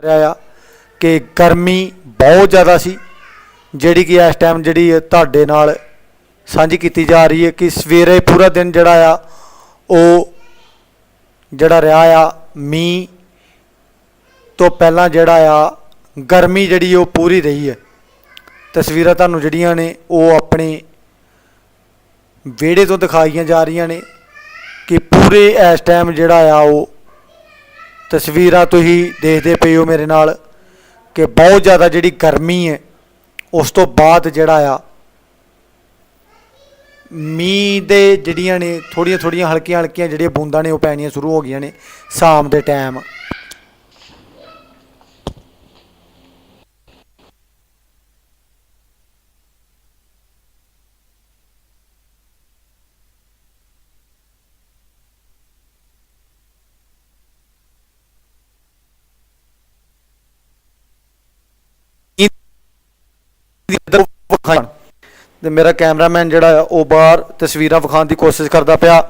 ਰਿਹਾ ਆ ਕਿ ਗਰਮੀ ਬਹੁਤ ਜ਼ਿਆਦਾ ਸੀ, ਜਿਹੜੀ ਕਿ ਇਸ ਟਾਈਮ ਜਿਹੜੀ ਤੁਹਾਡੇ ਨਾਲ ਸਾਂਝੀ ਕੀਤੀ ਜਾ ਰਹੀ ਹੈ ਕਿ ਸਵੇਰੇ ਪੂਰਾ ਦਿਨ ਜਿਹੜਾ ਆ, ਉਹ ਜਿਹੜਾ ਰਿਹਾ ਆ ਮੀਂਹ ਤੋਂ ਪਹਿਲਾਂ ਜਿਹੜਾ ਆ, ਗਰਮੀ ਜਿਹੜੀ ਉਹ ਪੂਰੀ ਰਹੀ ਹੈ। ਤਸਵੀਰਾਂ ਤੁਹਾਨੂੰ ਜਿਹੜੀਆਂ ਨੇ ਉਹ ਆਪਣੇ ਵਿਹੜੇ ਤੋਂ ਦਿਖਾਈਆਂ ਜਾ ਰਹੀਆਂ ਨੇ ਕਿ ਪੂਰੇ ਇਸ ਟਾਈਮ ਜਿਹੜਾ ਆ, ਉਹ ਤਸਵੀਰਾਂ ਤੁਸੀਂ ਦੇਖਦੇ ਪਏ ਹੋ ਮੇਰੇ ਨਾਲ ਕਿ ਬਹੁਤ ਜ਼ਿਆਦਾ ਜਿਹੜੀ ਗਰਮੀ ਹੈ, ਉਸ ਤੋਂ ਬਾਅਦ ਜਿਹੜਾ ਆ, ਮੀਂਹ ਦੇ ਜਿਹੜੀਆਂ ਨੇ ਥੋੜੀਆਂ ਥੋੜੀਆਂ ਹਲਕੀਆਂ ਹਲਕੀਆਂ ਜਿਹੜੀਆਂ ਬੂੰਦਾਂ ਨੇ ਉਹ ਪੈਣੀਆਂ ਸ਼ੁਰੂ ਹੋ ਗਈਆਂ ਨੇ ਸ਼ਾਮ ਦੇ ਟਾਈਮ ਵਿਖਾਉਣ ਤੇ ਮੇਰਾ ਕੈਮਰਾਮੈਨ ਜਿਹੜਾ ਆ, ਉਹ ਬਾਹਰ ਤਸਵੀਰਾਂ ਵਿਖਾਉਣ ਦੀ ਕੋਸ਼ਿਸ਼ ਕਰਦਾ ਪਿਆ।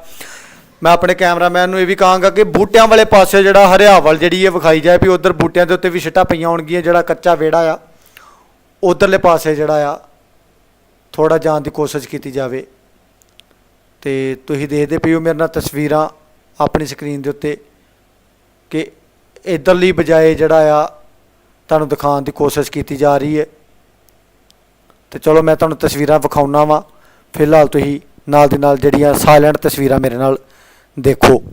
ਮੈਂ ਆਪਣੇ ਕੈਮਰਾਮੈਨ ਨੂੰ ਇਹ ਵੀ ਕਹਾਂਗਾ ਕਿ ਬੂਟਿਆਂ ਵਾਲੇ ਪਾਸੇ ਜਿਹੜਾ ਹਰਿਆਵਲ ਜਿਹੜੀ ਇਹ ਵਿਖਾਈ ਜਾਏ ਵੀ ਉਧਰ ਬੂਟਿਆਂ ਦੇ ਉੱਤੇ ਵੀ ਛਿੱਟਾਂ ਪਈਆਂ ਹੋਣਗੀਆਂ, ਜਿਹੜਾ ਕੱਚਾ ਵਿਹੜਾ ਆ, ਉਧਰਲੇ ਪਾਸੇ ਜਿਹੜਾ ਆ ਥੋੜਾ ਜਾਣ ਦੀ ਕੋਸ਼ਿਸ਼ ਕੀਤੀ ਜਾਵੇ। ਤੇ ਤੁਸੀਂ ਦੇਖਦੇ ਪਏ ਹੋ ਮੇਰੇ ਨਾਲ ਤਸਵੀਰਾਂ ਆਪਣੀ ਸਕਰੀਨ ਦੇ ਉੱਤੇ ਕਿ ਇਧਰਲੀ ਬਜਾਏ ਜਿਹੜਾ ਆ, ਤੁਹਾਨੂੰ ਦਿਖਾਉਣ ਦੀ ਕੋਸ਼ਿਸ਼ ਕੀਤੀ ਜਾ ਰਹੀ ਹੈ। ਤੇ ਚਲੋ ਮੈਂ ਤੁਹਾਨੂੰ ਤਸਵੀਰਾਂ ਵਿਖਾਉਣਾ ਵਾਂ। ਫਿਲਹਾਲ ਤੁਸੀਂ ਨਾਲ ਦੀ ਨਾਲ ਜਿਹੜੀਆਂ ਸਾਇਲੈਂਟ ਤਸਵੀਰਾਂ ਮੇਰੇ ਨਾਲ ਦੇਖੋ।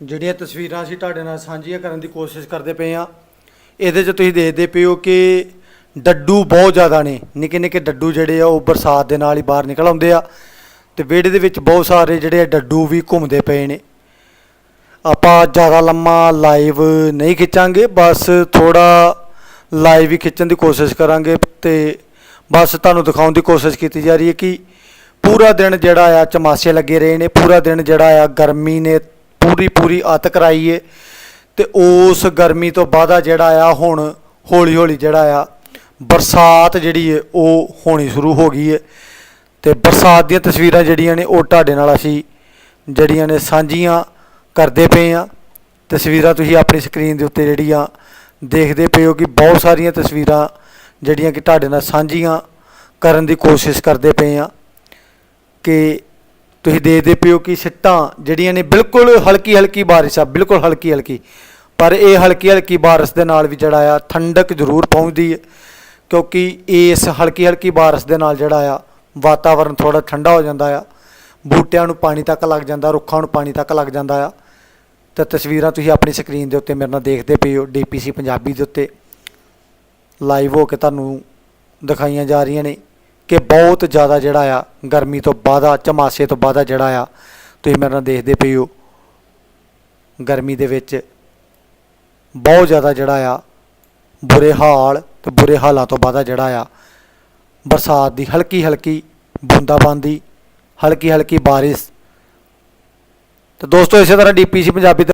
ਜਿਹੜੀਆਂ ਤਸਵੀਰਾਂ ਅਸੀਂ ਤੁਹਾਡੇ ਨਾਲ ਸਾਂਝੀਆਂ ਕਰਨ ਦੀ ਕੋਸ਼ਿਸ਼ ਕਰਦੇ ਪਏ ਆ ਇਹਦੇ 'ਚ ਤੁਸੀਂ ਦੇਖਦੇ ਪਏ ਹੋ ਕਿ ਡੱਡੂ ਬਹੁਤ ਜ਼ਿਆਦਾ ਨੇ। ਨਿੱਕੇ ਨਿੱਕੇ ਡੱਡੂ ਜਿਹੜੇ ਆ, ਉਹ ਬਰਸਾਤ ਦੇ ਨਾਲ ਹੀ ਬਾਹਰ ਨਿਕਲ ਆਉਂਦੇ ਆ ਤੇ ਵਿਹੜੇ ਦੇ ਵਿੱਚ ਬਹੁਤ ਸਾਰੇ ਜਿਹੜੇ ਆ ਡੱਡੂ ਵੀ ਘੁੰਮਦੇ ਪਏ ਨੇ। ਆਪਾਂ ਜ਼ਿਆਦਾ ਲੰਮਾ ਲਾਈਵ ਨਹੀਂ ਖਿੱਚਾਂਗੇ, ਬਸ ਥੋੜਾ ਲਾਈਵ ਹੀ ਖਿੱਚਣ ਦੀ ਕੋਸ਼ਿਸ਼ ਕਰਾਂਗੇ ਤੇ ਬਸ ਤੁਹਾਨੂੰ ਦਿਖਾਉਣ ਦੀ ਕੋਸ਼ਿਸ਼ ਕੀਤੀ ਜਾ ਰਹੀ ਹੈ ਕਿ ਪੂਰਾ ਦਿਨ ਜਿਹੜਾ ਆ ਚਮਾਸੇ ਲੱਗੇ ਰਹੇ ਨੇ, ਪੂਰਾ ਦਿਨ ਜਿਹੜਾ ਆ ਗਰਮੀ ਨੇ ਪੂਰੀ ਪੂਰੀ ਅੱਤ ਕਰਾਈ ਏ ਤੇ ਉਸ ਗਰਮੀ ਤੋਂ ਬਾਅਦ ਜਿਹੜਾ ਆ ਹੁਣ ਹੌਲੀ ਹੌਲੀ ਜਿਹੜਾ ਆ ਬਰਸਾਤ ਜਿਹੜੀ ਏ, ਉਹ ਹੋਣੀ ਸ਼ੁਰੂ ਹੋ ਗਈ ਏ। ਤੇ ਬਰਸਾਤ ਦੀਆਂ ਤਸਵੀਰਾਂ ਜਿਹੜੀਆਂ ਨੇ, ਉਹ ਤੁਹਾਡੇ ਨਾਲ ਅਸੀਂ ਜਿਹੜੀਆਂ ਨੇ ਸਾਂਝੀਆਂ ਕਰਦੇ ਪਏ ਆ। ਤਸਵੀਰਾਂ ਤੁਸੀਂ ਆਪਣੀ ਸਕਰੀਨ ਦੇ ਉੱਤੇ ਜਿਹੜੀਆਂ ਦੇਖਦੇ ਪਏ ਹੋ ਕਿ ਬਹੁਤ ਸਾਰੀਆਂ ਤਸਵੀਰਾਂ ਜਿਹੜੀਆਂ ਕਿ ਤੁਹਾਡੇ ਨਾਲ ਸਾਂਝੀਆਂ ਕਰਨ ਦੀ ਕੋਸ਼ਿਸ਼ ਕਰਦੇ ਪਏ ਆ ਕਿ ਤੁਸੀਂ ਦੇਖਦੇ ਪਿਓ ਕਿ ਸਿੱਟਾਂ ਜਿਹੜੀਆਂ ਨੇ ਬਿਲਕੁਲ ਹਲਕੀ ਹਲਕੀ ਬਾਰਿਸ਼ ਆ, ਬਿਲਕੁਲ ਹਲਕੀ ਹਲਕੀ। ਪਰ ਇਹ ਹਲਕੀ ਹਲਕੀ ਬਾਰਿਸ਼ ਦੇ ਨਾਲ ਵੀ ਜਿਹੜਾ ਆ, ਠੰਡਕ ਜ਼ਰੂਰ ਪਹੁੰਚਦੀ ਹੈ। ਕਿਉਂਕਿ ਇਸ ਹਲਕੀ ਹਲਕੀ ਬਾਰਿਸ਼ ਦੇ ਨਾਲ ਜਿਹੜਾ ਆ, ਵਾਤਾਵਰਨ ਥੋੜਾ ਠੰਡਾ ਹੋ ਜਾਂਦਾ ਆ। ਬੂਟਿਆਂ ਨੂੰ ਪਾਣੀ ਤੱਕ ਲੱਗ ਜਾਂਦਾ, ਰੁੱਖਾਂ ਨੂੰ ਪਾਣੀ ਤੱਕ ਲੱਗ ਜਾਂਦਾ ਆ। ਤਾਂ ਤਸਵੀਰਾਂ ਤੁਸੀਂ ਆਪਣੀ ਸਕਰੀਨ ਦੇ ਉੱਤੇ ਮੇਰੇ ਨਾਲ ਦੇਖਦੇ ਪਏ ਹੋ, ਡੀਪੀਸੀ ਪੰਜਾਬੀ ਦੇ ਉੱਤੇ। ਲਾਈਵ ਹੋ ਕੇ ਤੁਹਾਨੂੰ ਦਿਖਾਈਆਂ ਜਾ ਰਹੀਆਂ ਨੇ। ਕਿ ਬਹੁਤ ਜ਼ਿਆਦਾ ਜਿਹੜਾ ਆ, ਗਰਮੀ ਤੋਂ ਬਾਅਦਾ ਚਮਾਸੇ ਤੋਂ ਬਾਅਦਾ ਜਿਹੜਾ ਆ, ਤੁਸੀਂ ਮੇਰੇ ਨਾਲ ਦੇਖਦੇ ਪਏ ਹੋ। ਗਰਮੀ ਦੇ ਵਿੱਚ ਬਹੁਤ ਜ਼ਿਆਦਾ ਜਿਹੜਾ ਆ, ਬੁਰੇ ਹਾਲ ਤੇ ਬੁਰੇ ਹਾਲਾਂ ਤੋਂ ਬਾਅਦਾ ਜਿਹੜਾ ਆ, ਬਰਸਾਤ ਦੀ ਹਲਕੀ ਹਲਕੀ ਬੂੰਦਾਬਾਂਦੀ ਹਲਕੀ ਹਲਕੀ ਬਾਰਿਸ਼। ਤੇ ਦੋਸਤੋ, ਇਸੇ ਤਰ੍ਹਾਂ ਡੀਪੀਸੀ ਪੰਜਾਬੀ